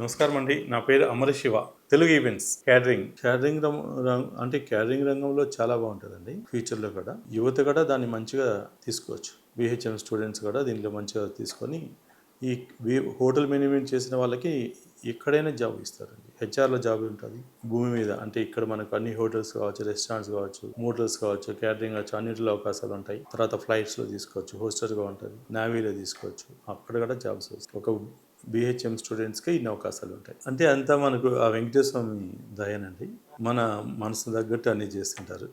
నమస్కారం అండి. నా పేరు Amara Siva. Telugu events catering. Catering అంటే క్యాటరింగ్ రంగంలో చాలా బాగుంటుందండి. ఫ్యూచర్లో కూడా. యువత కూడా దాన్ని మంచిగా తీసుకోవచ్చు. బిహెచ్ఎం స్టూడెంట్స్ కూడా దీంట్లో మంచిగా తీసుకొని ఈ హోటల్ మేనేజ్మెంట్ చేసిన వాళ్ళకి ఎక్కడైనా జాబ్ ఇస్తారండి. హెచ్ఆర్లో జాబ్ ఉంటుంది. భూమి మీద అంటే ఇక్కడ మనకు అన్ని హోటల్స్ కావచ్చు రెస్టారెంట్స్ కావచ్చు మోటల్స్ కావచ్చు క్యాటరింగ్ కావచ్చు అన్నిటిలో అవకాశాలు ఉంటాయి. తర్వాత ఫ్లైట్స్లో తీసుకోవచ్చు హోస్టర్గా ఉంటుంది. నావీలో తీసుకోవచ్చు. అక్కడ కూడా జాబ్స్ వస్తాయి. ఒక బిహెచ్ఎం స్టూడెంట్స్కి ఇన్ని అవకాశాలు ఉంటాయి. అంటే అంతా మనకు ఆ వెంకటేశ్వర స్వామి దయనండి. మన మనసు తగ్గట్టు అన్నీ చేస్తుంటారు.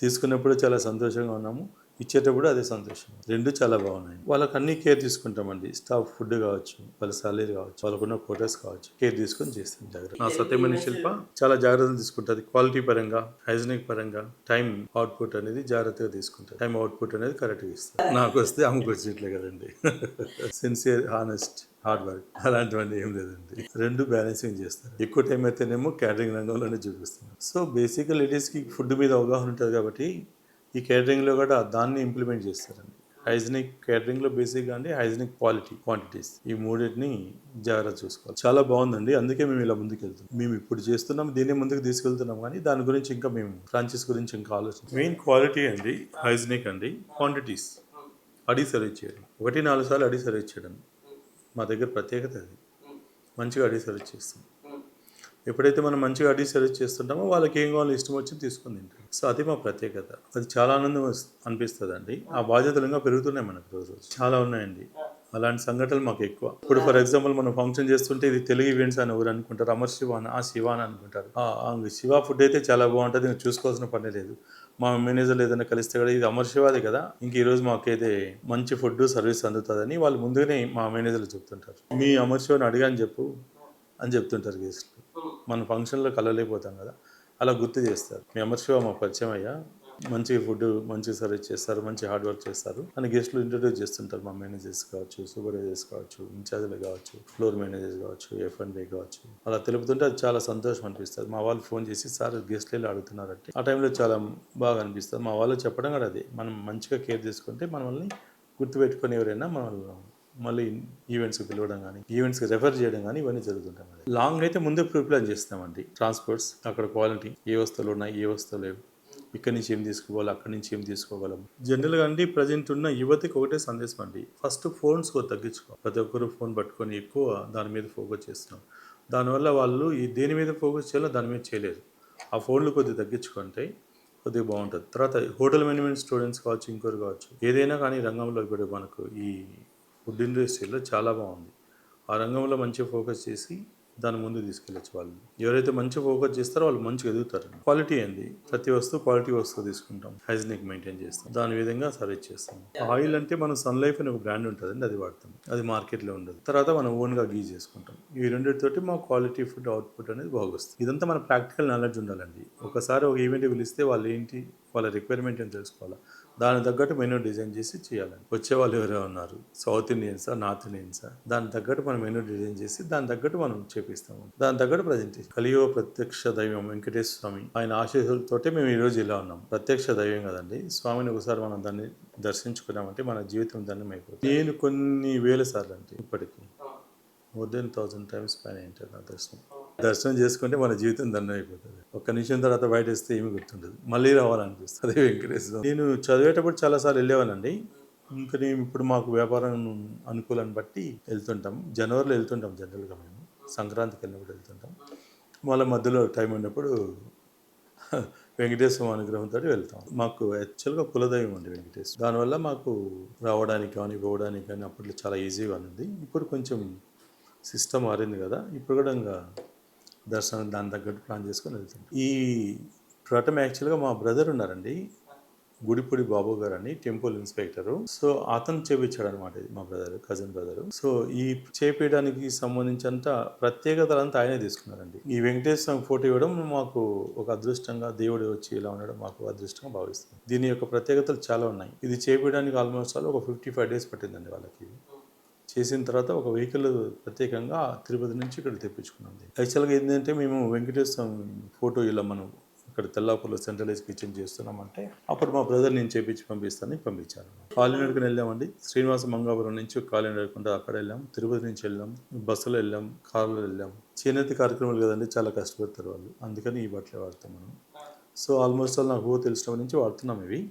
తీసుకున్నప్పుడు చాలా సంతోషంగా ఉన్నాము. ఇచ్చేటప్పుడు అదే సంతోషం. రెండు చాలా బాగున్నాయి. వాళ్ళకి అన్ని కేర్ తీసుకుంటామండి. స్టాఫ్ ఫుడ్ కావచ్చు వాళ్ళ సాలరీ కావచ్చు వాళ్ళకున్న కోటర్స్ కావచ్చు కేర్ తీసుకొని చేస్తాం జాగ్రత్త. నా సత్యమణి శిల్ప? చాలా జాగ్రత్తలు తీసుకుంటుంది. క్వాలిటీ పరంగా హైజీనిక్ పరంగా టైం అవుట్పుట్ అనేది జాగ్రత్తగా తీసుకుంటుంది టైం అవుట్పుట్ అనేది కరెక్ట్గా ఇస్తుంది నాకు వస్తే అమ్మకు వచ్చేట్లే కదండి. సిన్సియర్ హానెస్ట్ హార్డ్ వర్క్ అలాంటివన్నీ ఏం లేదండి. రెండు బ్యాలెన్సింగ్ చేస్తారు. ఎక్కువ టైం అయితేనేమో క్యాటరింగ్ రంగంలోనే చూపిస్తున్నారు. సో బేసిక్గా లేడీస్కి ఫుడ్ మీద అవగాహన ఉంటుంది కాబట్టి ఈ క్యాటరింగ్లో కూడా దాన్ని ఇంప్లిమెంట్ చేస్తారండి. హైజీనిక్ క్యాటరింగ్లో బేసిక్గా అంటే హైజీనిక్ క్వాలిటీ క్వాంటిటీస్ ఈ మూడింటిని జాగ్రత్త చూసుకోవాలి. చాలా బాగుందండి. అందుకే మేము ఇలా ముందుకు మేము ఇప్పుడు చేస్తున్నాం దీన్ని ముందుకు తీసుకెళ్తున్నాం కానీ దాని గురించి ఇంకా మేము ఫ్రాంచైస్ గురించి ఇంకా ఆలోచన మెయిన్ క్వాలిటీ అండి హైజీనిక్ అండి క్వాంటిటీస్ అడి సర్వీస్ చేయడం. ఒకటి నాలుగు సార్లు అడి సర్వీస్ చేయడం. మా దగ్గర ప్రత్యేకత అది. మంచిగా అడి సర్వీస్ చేస్తాం. ఎప్పుడైతే మనం మంచిగా అడిగి సెలెక్ట్ చేస్తుంటామో వాళ్ళకి ఏం కావాలో ఇష్టం వచ్చి తీసుకొని తింటాం సో అది మా ప్రత్యేకత. అది చాలా ఆనందం అనిపిస్తుంది అండి ఆ బాధ్యతలు ఇంకా పెరుగుతున్నాయి మనకు రోజు చాలా ఉన్నాయండి. అలాంటి సంఘటనలు మాకు ఎక్కువ. ఇప్పుడు ఫర్ ఎగ్జాంపుల్ మనం ఫంక్షన్ చేస్తుంటే ఇది తెలుగు ఈవెంట్స్ అని ఎవరు అనుకుంటారు? అమర్ శివ అని ఆ శివ అని అనుకుంటారు. శివ ఫుడ్ అయితే చాలా బాగుంటుంది. ఇంకా చూసుకోవాల్సిన పని లేదు. మా మేనేజర్లు ఏదైనా కలిస్తే కూడా ఇది అమర్ శివాది కదా. ఇంక ఈరోజు మాకైతే మంచి ఫుడ్ సర్వీస్ అందుతుందని వాళ్ళు ముందుగానే మా మేనేజర్లు చెప్తుంటారు. మీ అమర్ శివని అడిగాని చెప్పు అని చెప్తుంటారు గెస్ట్లు. మన ఫంక్షన్లో కలవలేకపోతాం కదా. అలా గుర్తు చేస్తారు. మీ అమర్ శివ మా పరిచయం అయ్యా. మంచి ఫుడ్ మంచి సర్వీస్ చేస్తారు మంచి హార్డ్ వర్క్ చేస్తారు. అని గెస్ట్లు ఇంట్రడ్యూస్ చేస్తుంటారు మా మేనేజర్స్ కావచ్చు సూపర్వైజర్స్ కావచ్చు ఇన్ఛార్జ్లు కావచ్చు ఫ్లోర్ మేనేజర్స్ కావచ్చు ఎఫ్ అండ్ డే కావచ్చు. అలా తెలుపుతుంటే అది చాలా సంతోషం అనిపిస్తుంది. మా వాళ్ళు ఫోన్ చేసి సార్ గెస్ట్లు వెళ్ళి అడుగుతున్నారంటే. ఆ టైంలో చాలా బాగా అనిపిస్తుంది. మా వాళ్ళు చెప్పడం కూడా అదే. మనం మంచిగా కేర్ తీసుకుంటే మనల్ని గుర్తుపెట్టుకుని ఎవరైనా మనల్ని మళ్ళీ ఈవెంట్స్కి పిలవడం కానీ ఈవెంట్స్కి రెఫర్ చేయడం కానీ ఇవన్నీ జరుగుతుంటాయి లాంగ్ అయితే ముందే ప్రిప్లాన్ చేస్తామండి. ట్రాన్స్పోర్ట్స్ అక్కడ క్వాలిటీ ఏ వస్తువులు ఉన్నాయి ఏ వస్తువులు లేవు. ఇక్కడి నుంచి ఏం తీసుకోవాలి అక్కడి నుంచి ఏం తీసుకోగలం జనరల్గా అండి ప్రజెంట్ ఉన్న యువతకి ఒకటే సందేశం అండి. ఫస్ట్ ఫోన్స్ తగ్గించుకో. ప్రతి ఒక్కరు ఫోన్ పట్టుకొని ఎక్కువ దాని మీద ఫోకస్ చేస్తున్నాం. దానివల్ల వాళ్ళు ఈ దేని మీద ఫోకస్ చేయాలో దాని మీద చేయలేరు ఆ ఫోన్లు కొద్దిగా తగ్గించుకుంటే కొద్దిగా బాగుంటుంది. తర్వాత హోటల్ మేనేజ్మెంట్ స్టూడెంట్స్ కావచ్చు ఇంకోరు కావచ్చు ఏదైనా కానీ రంగంలో ఇప్పుడు మనకు ఈ ఫుడ్ ఇండస్ట్రీలో చాలా బాగుంది. ఆ రంగంలో మంచిగా ఫోకస్ చేసి దాని ముందు తీసుకెళ్ళచ్చు వాళ్ళు. ఎవరైతే మంచి ఫోకస్ చేస్తారో వాళ్ళు మంచిగా ఎదుగుతారు. క్వాలిటీ ఏంది? ప్రతి వస్తువు క్వాలిటీ వస్తువు తీసుకుంటాం. హైజీనిక్ మెయింటైన్ చేస్తాం. దాని విధంగా సర్వీస్ చేస్తాం. ఆయిల్ అంటే మనం సన్ లైఫ్ అనే ఒక బ్రాండ్ ఉంటుందండి అది వాడతాం. అది మార్కెట్లో ఉండదు. తర్వాత మనం ఓన్గా గీ చేసుకుంటాం. ఈ రెండింటితోటి మా క్వాలిటీ ఫుడ్ అవుట్పుట్ అనేది బాగొస్తుంది. ఇదంతా మన ప్రాక్టికల్ నాలెడ్జ్ ఉండాలండి. ఒకసారి ఒక ఈవెంట్ పిలిస్తే వాళ్ళు ఏంటి వాళ్ళ రిక్వైర్మెంట్ అని తెలుసుకోవాలి? దానికి తగ్గట్టు మెనూ డిజైన్ చేసి చేయాలండి వచ్చే వాళ్ళు ఎవరో ఉన్నారు. సౌత్ ఇండియన్సా నార్త్ ఇండియన్సా దానికి తగ్గట్టు మనం మెనూ డిజైన్ చేసి దాని తగ్గట్టు మనం చేపిస్తాము. దాని తగ్గట్టు ప్రజెంటేషన్ కలియుగ ప్రత్యక్ష దైవం వెంకటేశ్వర స్వామి. ఆయన ఆశీస్సులతోటే మేము ఈరోజు ఇలా ఉన్నాం. ప్రత్యక్ష దైవం కదండి. స్వామిని ఒకసారి మనం దాన్ని దర్శించుకున్నామంటే మన జీవితం ధన్యం అయిపోతుంది. నేను కొన్ని వేల సార్లు అంటే ఇప్పటికీ. మోర్ దెన్ థౌసండ్ టైమ్స్ పైన ఏంటారు నా దర్శనం. దర్శనం చేసుకుంటే మన జీవితం దండం అయిపోతుంది ఒక్క నిమిషం తర్వాత బయట వేస్తే ఏమి గుర్తుండదు. మళ్ళీ రావాలనిపిస్తుంది. అదే వెంకటేశ్వర. నేను చదివేటప్పుడు చాలాసార్లు వెళ్ళేవానండి ఇంకా నేను ఇప్పుడు మాకు వ్యాపారం అనుకూలాన్ని బట్టి వెళ్తుంటాం. జనవరిలో వెళ్తుంటాం జనరల్గా మేము. సంక్రాంతికి వెళ్ళినప్పుడు వెళ్తుంటాం. మళ్ళీ మధ్యలో టైం ఉన్నప్పుడు వెంకటేశ్వర అనుగ్రహంతో వెళ్తాం. మాకు యాక్చువల్గా కులదైవం అండి వెంకటేశ్వర. దానివల్ల మాకు రావడానికి కానీ పోవడానికి కానీ అప్పట్లో చాలా ఈజీగా ఉంది. ఇప్పుడు కొంచెం సిస్టమ్ మారింది కదా. ఇప్పుడు కూడా ఇంకా దర్శనం దాని తగ్గట్టు ప్లాన్ చేసుకొని వెళ్తాం ఈ ప్రటం యాక్చువల్గా మా బ్రదర్ ఉన్నారండి. గుడిపూడి బాబు గారు అని టెంపుల్ ఇన్స్పెక్టరు. సో అతను చేపించాడు అనమాట ఇది మా బ్రదర్ కజిన్ బ్రదర్. సో ఈ చేపించడానికి సంబంధించినంత ప్రత్యేకతలంతా ఆయనే తీసుకున్నారండి. ఈ వెంకటేశ్వర ఫోటో ఇవ్వడం మాకు ఒక అదృష్టంగా దేవుడు వచ్చి ఇలా ఉండడం మాకు అదృష్టంగా భావిస్తుంది. దీని యొక్క ప్రత్యేకతలు చాలా ఉన్నాయి. ఇది చేపించడానికి ఆల్మోస్ట్ ఆల్ ఒక ఫిఫ్టీ ఫైవ్ డేస్ పట్టిందండి వాళ్ళకి. చేసిన తర్వాత ఒక వెహికల్ ప్రత్యేకంగా తిరుపతి నుంచి ఇక్కడ తెప్పించుకున్నాం. యాక్చువల్గా ఏంటంటే మేము వెంకటేశ్వర స్వామి ఫోటో ఇలా మనం ఇక్కడ తెల్లాపూర్లో సెంట్రలైజ్ కిచెన్ చేస్తున్నామంటే అప్పుడు మా బ్రదర్ నేను చేపించి పంపిస్తానని పంపించాను కాలినడకని వెళ్ళామండి. శ్రీనివాస మంగాపురం నుంచి కాలినడకుండా అక్కడ వెళ్ళాం. తిరుపతి నుంచి వెళ్ళాం. బస్సులో వెళ్ళాం. కార్లో వెళ్ళాం. చేనేత కార్యక్రమాలు కదండి చాలా కష్టపడతారు వాళ్ళు. అందుకని ఈ బట్టలే వాడతాం మనం. సో ఆల్మోస్ట్ ఆల్ నాకు తెలిసిన నుంచి వాడుతున్నాం ఇవి.